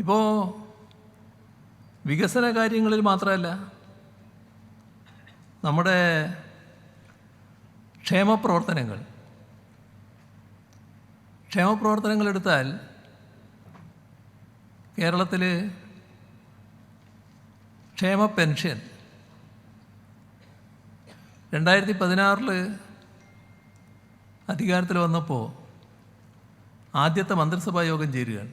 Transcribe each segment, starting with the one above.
ഇപ്പോൾ വികസന കാര്യങ്ങളിൽ മാത്രമല്ല നമ്മുടെ ക്ഷേമപ്രവർത്തനങ്ങൾ ക്ഷേമപ്രവർത്തനങ്ങൾ എടുത്താൽ കേരളത്തിൽ ക്ഷേമ പെൻഷൻ രണ്ടായിരത്തി പതിനാറിൽ അധികാരത്തിൽ വന്നപ്പോൾ ആദ്യത്തെ മന്ത്രിസഭാ യോഗം ചേരുകയാണ്.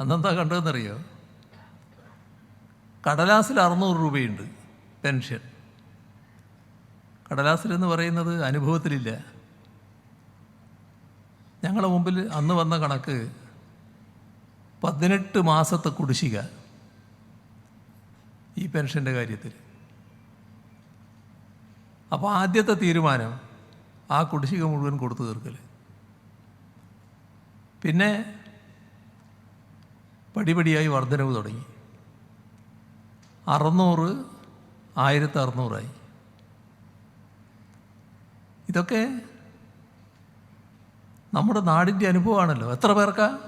അന്നെന്താ കണ്ടതെന്നറിയോ? കടലാസിൽ അറുന്നൂറ് രൂപയുണ്ട് പെൻഷൻ. കടലാസിലെന്ന് പറയുന്നത് അനുഭവത്തിലില്ല. ഞങ്ങളുടെ മുമ്പിൽ അന്ന് വന്ന കണക്ക് പതിനെട്ട് മാസത്തെ കുടിശ്ശിക ഈ പെൻഷന്റെ കാര്യത്തിൽ. അപ്പോൾ ആദ്യത്തെ തീരുമാനം ആ കുടിശ്ശിക മുഴുവൻ കൊടുത്തു തീർക്കൽ. പിന്നെ പടിപടിയായി വർധനവ് തുടങ്ങി. അറുന്നൂറ് ആയിരത്തി അറുന്നൂറായി. ഇതൊക്കെ നമ്മുടെ നാടിന്റെ അനുഭവമാണല്ലോ. എത്ര പേർക്കാ?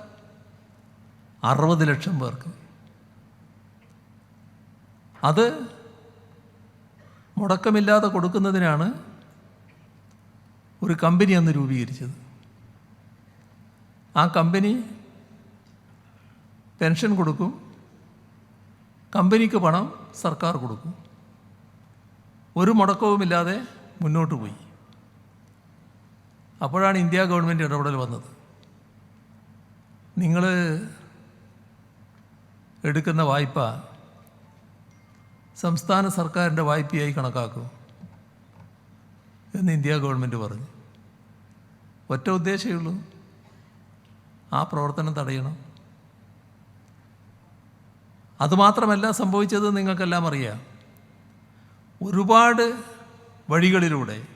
അറുപത് ലക്ഷം പേർക്ക്. അത് മുടക്കമില്ലാതെ കൊടുക്കുന്നതിനാണ് ഒരു കമ്പനി അന്ന് രൂപീകരിച്ചത്. ആ കമ്പനി പെൻഷൻ കൊടുക്കും കമ്പനിക്ക് പണം സർക്കാർ കൊടുക്കും. ഒരു മുടക്കവുമില്ലാതെ മുന്നോട്ട് പോയി. അപ്പോഴാണ് ഇന്ത്യ ഗവൺമെന്റ് ഇടപെടൽ വന്നത്. നിങ്ങൾ എടുക്കുന്ന വായ്പ സംസ്ഥാന സർക്കാരിന്റെ വായ്പയായി കണക്കാക്കും എന്ന് ഇന്ത്യ ഗവൺമെന്റ് പറഞ്ഞു. ഒറ്റ ഉദ്ദേശമേ ഉള്ളൂ. ആ പ്രവർത്തനം തടയണം. അതുമാത്രമല്ല സംഭവിച്ചത് നിങ്ങൾക്കെല്ലാം അറിയാം. ഒരുപാട് വഴികളിലൂടെ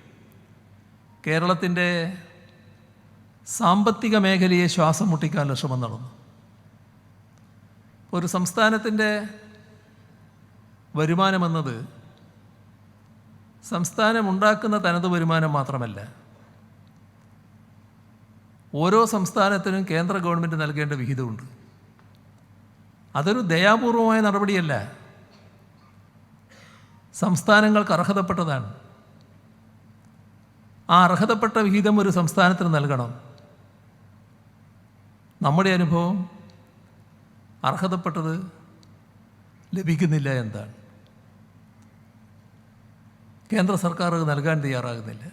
കേരളത്തിന്റെ സാമ്പത്തിക മേഖലയെ ശ്വാസം മുട്ടിക്കാനുള്ള ശ്രമം നടന്നു. ഒരു സംസ്ഥാനത്തിന്റെ വരുമാനമെന്നത് സംസ്ഥാനം ഉണ്ടാക്കുന്ന തനത് വരുമാനം മാത്രമല്ല ഓരോ സംസ്ഥാനത്തിനും കേന്ദ്ര ഗവൺമെന്റ് നൽകേണ്ട വിഹിതമുണ്ട്. അതൊരു ദയാപൂർവമായ നടപടിയല്ല. സംസ്ഥാനങ്ങൾക്ക് അർഹതപ്പെട്ടതാണ്. ആ അർഹതപ്പെട്ട വിഹിതം ഒരു സംസ്ഥാനത്തിന് നൽകണം. നമ്മുടെ അനുഭവം അർഹതപ്പെട്ടത് ലഭിക്കുന്നില്ല എന്താണ്? കേന്ദ്ര സർക്കാർ നൽകാൻ തയ്യാറാകുന്നില്ല.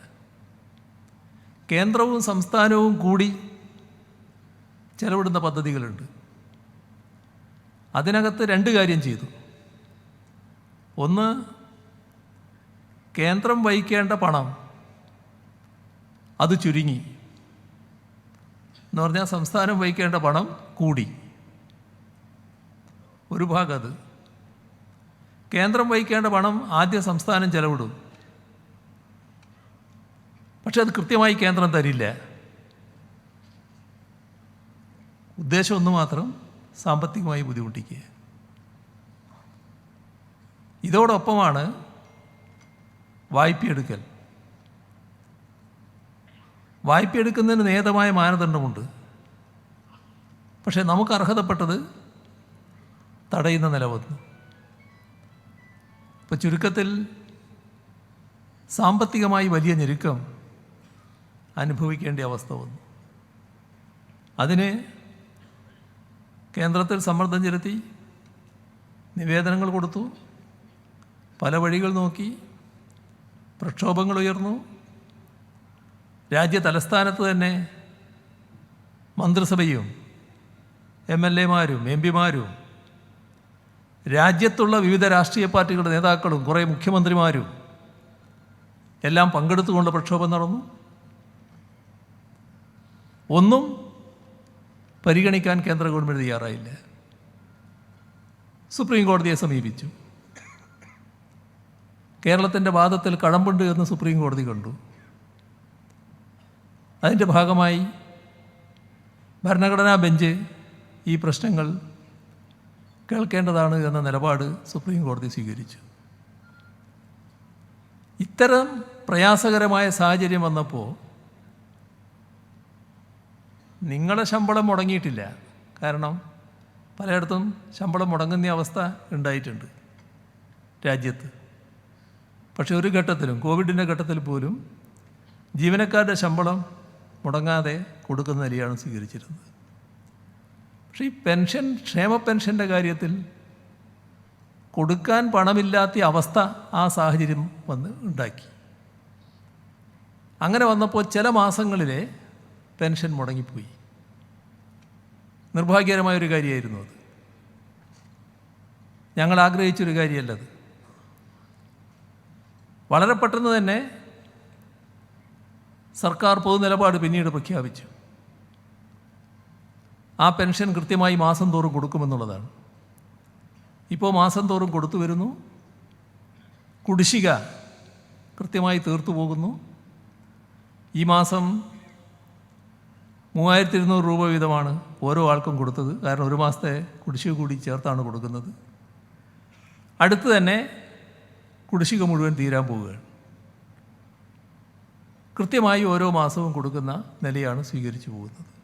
കേന്ദ്രവും സംസ്ഥാനവും കൂടി ചെലവിടുന്ന പദ്ധതികളുണ്ട്. അതിനകത്ത് രണ്ട് കാര്യം ചെയ്തു. ഒന്ന് കേന്ദ്രം വഹിക്കേണ്ട പണം അത് ചുരുങ്ങി. എന്ന് പറഞ്ഞാൽ സംസ്ഥാനം വഹിക്കേണ്ട പണം കൂടി. ഒരു ഭാഗം അത്. കേന്ദ്രം വഹിക്കേണ്ട പണം ആദ്യ സംസ്ഥാനം ചെലവിടും. പക്ഷെ അത് കൃത്യമായി കേന്ദ്രം തരില്ല. ഉദ്ദേശം ഒന്ന് മാത്രം സാമ്പത്തികമായി ബുദ്ധിമുട്ടിക്കുക. ഇതോടൊപ്പമാണ് വായ്പയെടുക്കൽ. വായ്പയെടുക്കുന്നതിന് നേതമായ മാനദണ്ഡമുണ്ട്. പക്ഷേ നമുക്ക് അർഹതപ്പെട്ടത് തടയുന്ന നില ഇപ്പം ചുരുക്കത്തിൽ സാമ്പത്തികമായി വലിയ ഞെരുക്കം അനുഭവിക്കേണ്ട അവസ്ഥ വന്നു. അതിന് കേന്ദ്രത്തിൽ സമ്മർദ്ദം ചെലുത്തി നിവേദനങ്ങൾ കൊടുത്തു പല വഴികൾ നോക്കി പ്രക്ഷോഭങ്ങൾ ഉയർന്നു. രാജ്യ തലസ്ഥാനത്ത് തന്നെ മന്ത്രിസഭയും എം എൽ എമാരും എം പിമാരും രാജ്യത്തുള്ള വിവിധ രാഷ്ട്രീയ പാർട്ടികളുടെ നേതാക്കളും കുറേ മുഖ്യമന്ത്രിമാരും എല്ലാം പങ്കെടുത്തുകൊണ്ട് പ്രക്ഷോഭം നടന്നു. ഒന്നും പരിഗണിക്കാൻ കേന്ദ്ര ഗവൺമെന്റ് തയ്യാറായില്ല. സുപ്രീം കോടതിയെ സമീപിച്ചു. കേരളത്തിന്റെ വാദത്തിൽ കഴമ്പുണ്ട് എന്ന് സുപ്രീം കോടതി കണ്ടു. അതിന്റെ ഭാഗമായി ഭരണഘടനാ ബെഞ്ച് ഈ പ്രശ്നങ്ങൾ കേൾക്കേണ്ടതാണ് എന്ന നിലപാട് സുപ്രീം കോടതി സ്വീകരിച്ചു. ഇത്തരം പ്രയാസകരമായ സാഹചര്യം വന്നപ്പോൾ നിങ്ങളുടെ ശമ്പളം മുടങ്ങിയിട്ടില്ല. കാരണം പലയിടത്തും ശമ്പളം മുടങ്ങുന്ന അവസ്ഥ ഉണ്ടായിട്ടുണ്ട് രാജ്യത്ത്. പക്ഷെ ഒരു ഘട്ടത്തിലും കോവിഡിന്റെ ഘട്ടത്തിൽ പോലും ജീവനക്കാരുടെ ശമ്പളം മുടങ്ങാതെ കൊടുക്കുന്ന നിലയാണ് സ്വീകരിച്ചിരുന്നത്. പക്ഷേ ഈ പെൻഷൻ ക്ഷേമ പെൻഷന്റെ കാര്യത്തിൽ കൊടുക്കാൻ പണമില്ലാത്ത അവസ്ഥ ആ സാഹചര്യം വന്ന് ഉണ്ടാക്കി. അങ്ങനെ വന്നപ്പോൾ ചില മാസങ്ങളിലെ പെൻഷൻ മുടങ്ങിപ്പോയി. നിർഭാഗ്യകരമായ ഒരു കാര്യമായിരുന്നു അത്. ഞങ്ങൾ ആഗ്രഹിച്ചൊരു കാര്യമല്ലത് വളരെ പെട്ടെന്ന് തന്നെ സർക്കാർ പൊതുനിലപാട് പിന്നീട് പ്രഖ്യാപിച്ചു. ആ പെൻഷൻ കൃത്യമായി മാസം തോറും കൊടുക്കുമെന്നുള്ളതാണ്. ഇപ്പോൾ മാസം തോറും കൊടുത്തു വരുന്നു. കുടിശ്ശിക കൃത്യമായി തീർത്തു പോകുന്നു ഈ മാസം മൂവായിരത്തി ഇരുന്നൂറ് രൂപ വീതമാണ് ഓരോ ആൾക്കും കൊടുത്തത്. കാരണം ഒരു മാസത്തെ കുടിശ്ശിക കൂടി ചേർത്താണ് കൊടുക്കുന്നത്. അടുത്ത് തന്നെ കുടിശ്ശിക മുഴുവൻ തീരാൻ പോവുകയാണ്. കൃത്യമായി ഓരോ മാസവും കൊടുക്കുന്ന നിലയാണ് സ്വീകരിച്ചു പോകുന്നത്.